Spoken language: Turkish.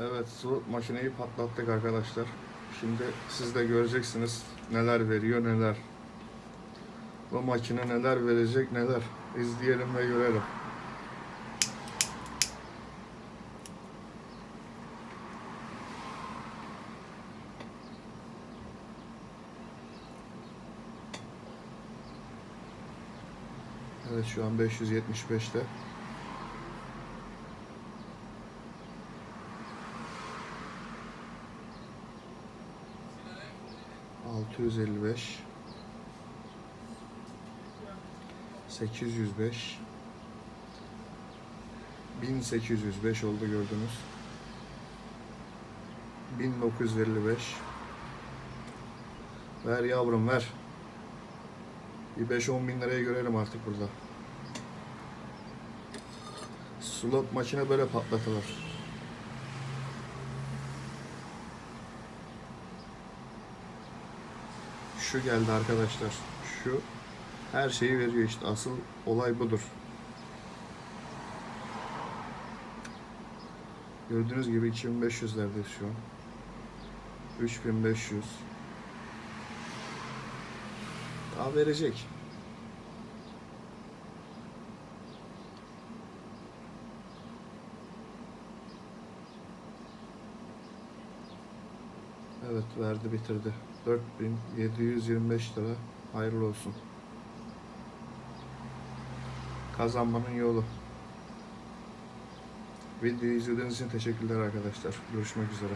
Evet su makineyi patlattık arkadaşlar. Şimdi siz de göreceksiniz neler veriyor neler. Bu makine neler verecek neler. İzleyelim ve görelim. Evet şu an 575'te. 655 805 1805 oldu gördünüz. 1955 Ver yavrum ver. Bir 5-10 bin liraya görelim artık burada. Slot maçına böyle patlatılır. Şu geldi arkadaşlar. Şu her şeyi veriyor işte. Asıl olay budur. Gördüğünüz gibi 2500'lerdeyiz şu an. 3500. Daha verecek. Evet verdi bitirdi. 4725 lira. Hayırlı olsun. Kazanmanın yolu. Videoyu izlediğiniz için teşekkürler arkadaşlar. Görüşmek üzere.